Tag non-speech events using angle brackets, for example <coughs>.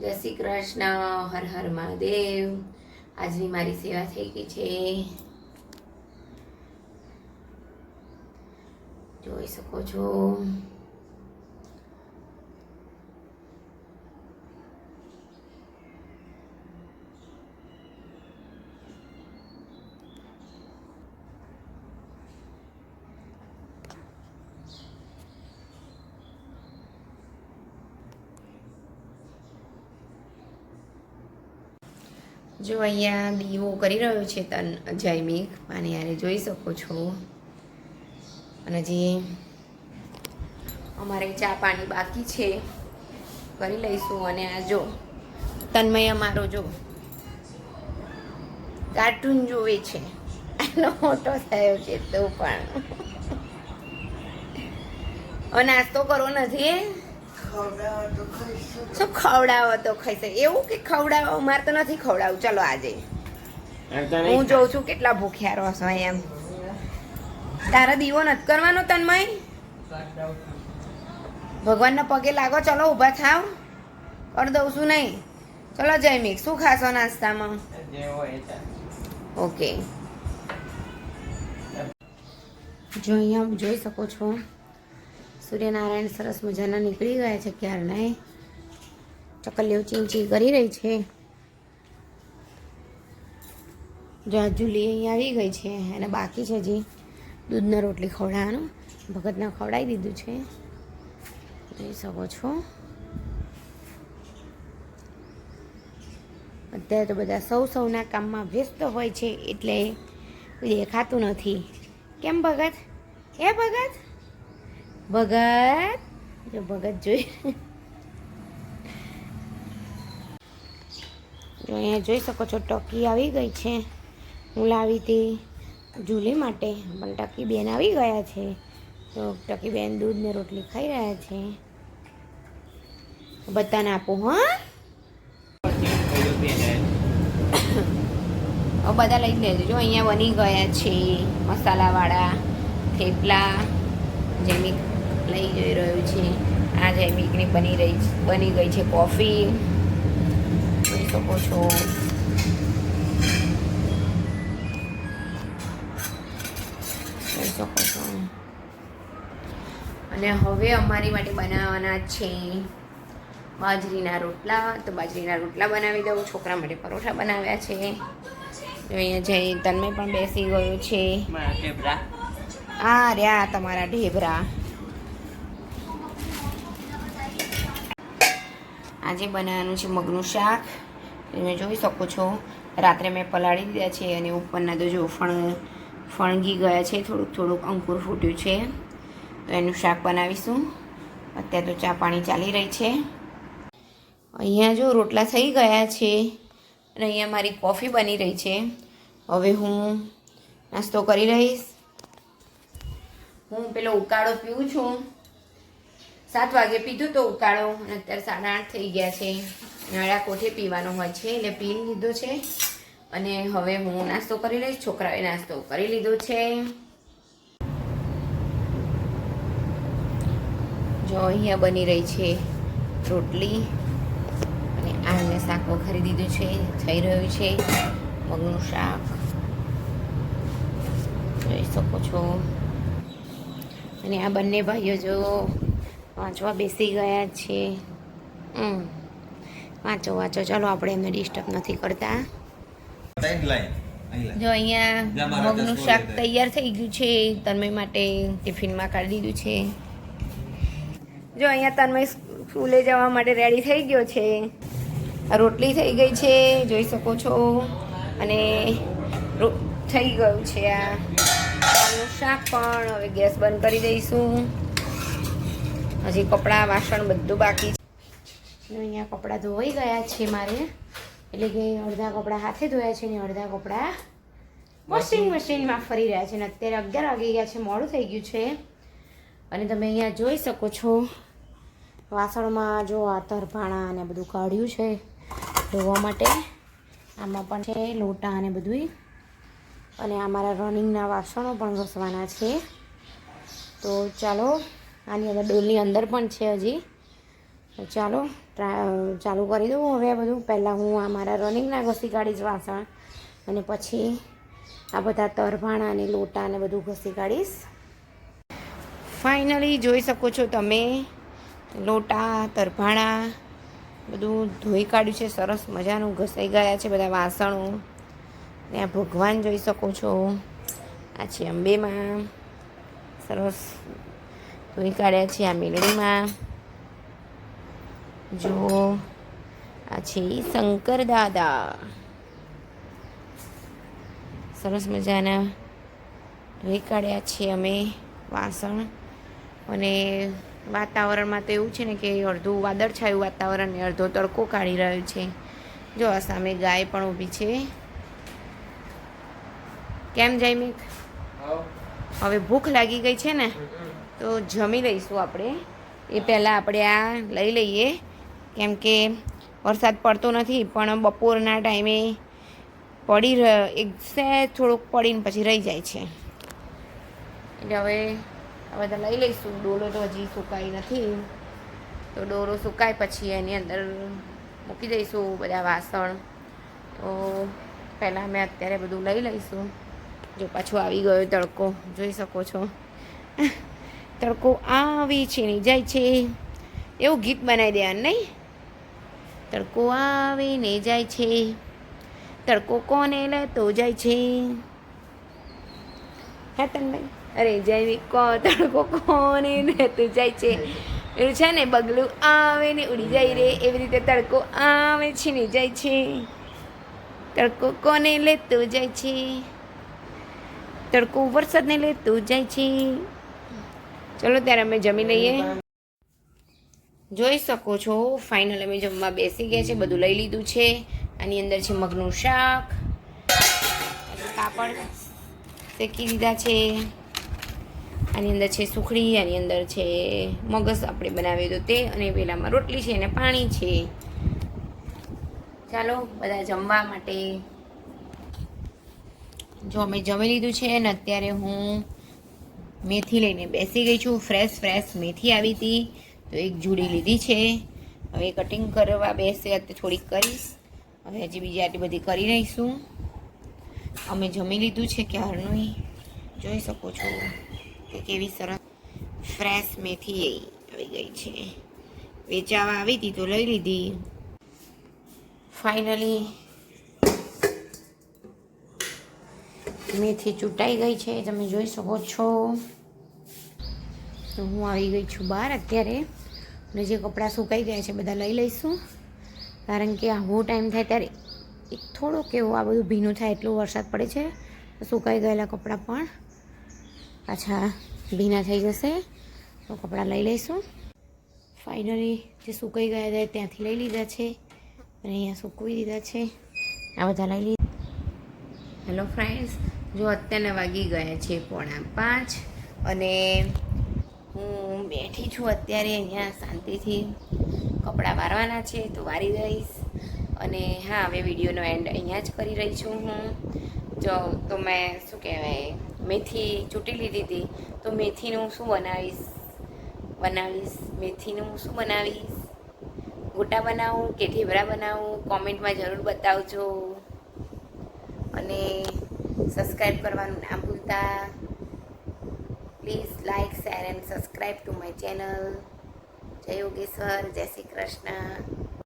જય શ્રી કૃષ્ણ, હર હર મહાદેવ. આજની મારી સેવા થઈ ગઈ છે. જોઈ શકો છો. જો અહીંયા દીવો કરી રહ્યો છે તન જૈમિક અને યારે જોઈ શકો છો. અને જે અમારે ચા પાણી બાકી છે, કરી લઈશું. અને આ જો, તન્મય અમારો જો કાર્ટૂન જોવે છે. આનો મોટો થયો છે તો પણ. નાસ્તો કરવો નથી શું ખવડાવો તો ખાઈશે એવું કે ખવડાવો? મારે તો નથી ખવડાવું. ચલો આજે. હું જોઉં છું કેટલા ભૂખ્યા રહો છો એમ. તારા દીવો નથી કરવાનો તન્મય? ભગવાનના પગે લાગો. ચલો ઊભા થાવ. કર દઉં છું નહીં. ચલો જયમિક શું ખાશો નાસ્તામાં? ઓકે. જો અહીંયા જોઈ શકો છો. સૂર્યનારાયણ સરસ મજાના નીકળી ગયા છે ક્યારના ચકલીઓ ચીંચી કરી રહી છે. જો જુલી અહીંયા આવી ગઈ છે અને બાકી છે હજી દૂધના રોટલી ખવડાવવાનું. ભગતને ખવડાવી દીધું છે. જોઈ શકો છો. અત્યારે તો બધા સૌ સૌના કામમાં વ્યસ્ત હોય છે એટલે દેખાતું નથી. કેમ ભગત? હે ભગત? ભગત. જો ભગત જોઈ. જો અહીંયા જોઈ શકો છો, ટકી આવી ગઈ છે. હું લાવી હતી જુલી માટે. પણ ટકી બેન આવી ગયા છે. તો ટકી બેન દૂધ ને રોટલી ખાઈ રહ્યા છે. બધાને આપું, હા. <coughs> બધા લઈ લેજો. જો અહીંયા બની ગયા છે મસાલાવાળા થેપલા જૈમિક લઈ જઈ રહ્યું છે. આ જૈમિકની બની રહી બની ગઈ છે કોફી. જોઈ શકો છો. જોઈ શકો છો. અને હવે અમારી માટે બનાવવાના છે બાજરીના રોટલા. તો બાજરીના રોટલા બનાવી દઉં. છોકરા માટે પરોઠા બનાવ્યા છે. જો અહીંયા જઈ તન્મય પણ બેસી ગયો છે. આ રહ્યા તમારા ઢેબરા. આજે બનાવવાનું છે મગનું શાક. તમે જોઈ શકો છો, રાત્રે મેં પલાળી દીધા છે અને ઉપરના તો જો ફણ, ફણગી ગયા છે, થોડુંક થોડુંક અંકુર ફૂટ્યું છે. તો એનું શાક બનાવીશું. અત્યારે તો ચા પાણી ચાલી રહી છે. અહીંયા જો રોટલા થઈ ગયા છે અને અહીંયા મારી કોફી બની રહી છે. હવે હું નાસ્તો કરી રહીશ. હું પેલો ઉકાળો પીઉં છું. સાત વાગે પીધું તો ઉકાળો. અને અત્યારે સાડા આઠ થઈ ગયા છે. નાળા કોઠે પીવાનો હોય છે. એટલે પી લીધો છે. અને હવે હું નાસ્તો કરી લઈશ. છોકરાએ નાસ્તો કરી લીધો છે. જો અહીંયા બની રહી છે રોટલી. અને આ મેં શાક વખારી દીધું છે. થઈ રહ્યું છે. મગનું શાક. જોઈ શકો છો. અને આ બંને ભાઈઓ જો વાંચવા બેસી ગયા છે વાંચો વાંચો. ચલો આપણે એમને ડિસ્ટર્બ નથી કરતા. જો અહીંયા મગનું શાક તૈયાર થઈ ગયું છે તન્મય માટે ટિફિનમાં કાઢી દીધું છે. જો અહીંયા તન્મય સ્કૂલે જવા માટે રેડી થઈ ગયો છે. આ રોટલી થઈ ગઈ છે જોઈ શકો છો. અને થઈ ગયું છે આ. શાક પણ હવે ગેસ બંધ કરી દઈશું. હજી કપડાં, વાસણ બધું બાકી છે. અહીંયા કપડાં ધોવાઈ ગયા છે મારે. એટલે કે અડધા કપડાં હાથે ધોયા છે ને અડધા કપડાં વોશિંગ મશીનમાં ફરી રહ્યા છે ને અત્યારે અગિયાર વાગી ગયા છે, મોડું થઈ ગયું છે. અને તમે અહીંયા જોઈ શકો છો, વાસણમાં જો આ તરફાણા અને બધું કાઢ્યું છે ધોવા માટે. આમાં પણ છે લોટા અને બધું અને આ મારા રનિંગના વાસણો પણ ઘસવાના છે. તો ચાલો આની અંદર ડોલની અંદર પણ છે હજી. ચાલો ચાલુ કરી દઉં હવે બધું. પહેલાં હું આ મારા રનિંગના ઘસી કાઢીશ વાસણ અને પછી આ બધા તરભાણા અને લોટા અને બધું ઘસી કાઢીશ. ફાઇનલી જોઈ શકો છો તમે, લોટા, તરભાણા બધું ધોઈ કાઢ્યું છે. સરસ મજાનું ઘસાઈ ગયા છે બધા વાસણો. ને આ ભગવાન જોઈ શકો છો. આ છે અંબેમાં. સરસ ધોઈ કાઢ્યા છે આ મેળડીમાં. જો આ છે શંકર દાદા. સરસ મજાના ધોઈ કાઢ્યા છે અમે વાસણ. અને વાતાવરણમાં તો એવું છે ને કે અડધું વાદળછાયું વાતાવરણ ને અડધો તડકો કાઢી રહ્યો છે. જો આ સામે ગાય પણ ઊભી છે. કેમ જયમિક હવે ભૂખ લાગી ગઈ છે ને? તો જમી લઈશું આપણે. એ પહેલાં આપણે આ લઈ લઈએ. કેમ કે વરસાદ પડતો નથી, પણ બપોરના ટાઈમે પડી રહ્યો એક થોડુંક પડીને પછી રહી જાય છે. એટલે હવે આ બધા લઈ લઈશું. ડોલો તો હજી સુકાઈ નથી. તો ડોરો સુકાય પછી એની અંદર મૂકી દઈશું બધા વાસણ. તો પહેલાં અમે અત્યારે બધું લઈ લઈશું. જો પાછો આવી ગયો તડકો. જોઈ શકો છો. તડકો આવી છે ને જાય છે. એવું ગીત બનાવી દેવાનું નહીં. તડકો આવે ને જાય છે. તડકો કોને લેતો જાય છે? હા તનભાઈ અરે જય કો તડકો કોને લેતો જાય છે? એવું છે ને, બગલું આવે ને ઉડી જાય રે. એવી રીતે તડકો આવે છે ને જાય છે. તડકો કોને લેતો જાય છે? તડકો વરસાદને લેતો જાય છે. ચલો ત્યારે અમે જમી લઈએ. જોઈ શકો છો ફાઇનલ અમે જમવા બેસી ગયા છે, બધું લઈ લીધું છે. આની અંદર છે મગનું શાક કાપડ શેકી દીધા છે. આની અંદર છે સુખડી, આની અંદર છે મગસ આપણે બનાવી દો તે અને પેલામાં રોટલી છે અને પાણી છે. ચાલો, બધા જમવા માટે. જો અમે જમી લીધું છે અને અત્યારે હું મેથી લઈને બેસી ગઈ છું ફ્રેશ ફ્રેશ મેથી આવી હતી. તો એક જુડી લીધી છે. હવે કટિંગ કરવા બેસે, અત્યારે થોડીક કરીશ. હવે હજી બીજી આટલી બધી કરી રહીશું અમે જમી લીધું છે ક્યારનું જોઈ શકો છો કે કેવી સરસ ફ્રેશ મેથી આવી ગઈ છે. વેચાવા આવી હતી તો લઈ લીધી. ફાઇનલી મેથી ચૂંટાઈ ગઈ છે, તમે જોઈ શકો છો. તો હું આવી ગઈ છું બહાર અત્યારે. અને જે કપડાં સુકાઈ ગયા છે, બધા લઈ લઈશું. કારણ કે આવો ટાઈમ થાય ત્યારે એક થોડોક એવો આ બધું ભીનું થાય એટલો વરસાદ પડે છે. સુકાઈ ગયેલા કપડાં પણ પાછા ભીના થઈ જશે. તો કપડાં લઈ લઈશું. ફાઇનલી જે સુકાઈ ગયા હતા ત્યાંથી લઈ લીધા છે. અને અહીંયા સૂકવી દીધા છે. આ બધા લઈ લીધા. હેલો ફ્રેન્ડ્સ જો અત્યારના વાગી ગયા છે પોણા પાંચ અને હું બેઠી છું અત્યારે અહીંયા શાંતિથી કપડાં વારવાના છે તો વારી દઈશ. અને હા, હવે વિડીયોનો એન્ડ અહીંયા જ કરી રહી છું હું. જો, તો મેં શું કહેવાય, મેથી ચૂંટી લીધી હતી. તો મેથીનું શું બનાવીશ? બનાવીશ મેથીનું શું બનાવીશ? ગોટા બનાવું કે ઢેબરા બનાવું? કોમેન્ટમાં જરૂર બતાવજો. અને સબસ્ક્રાઈબ કરવાનું ના ભૂલતા. Please like share and subscribe to my channel જય યોગેશ્વર, જય શ્રી કૃષ્ણ.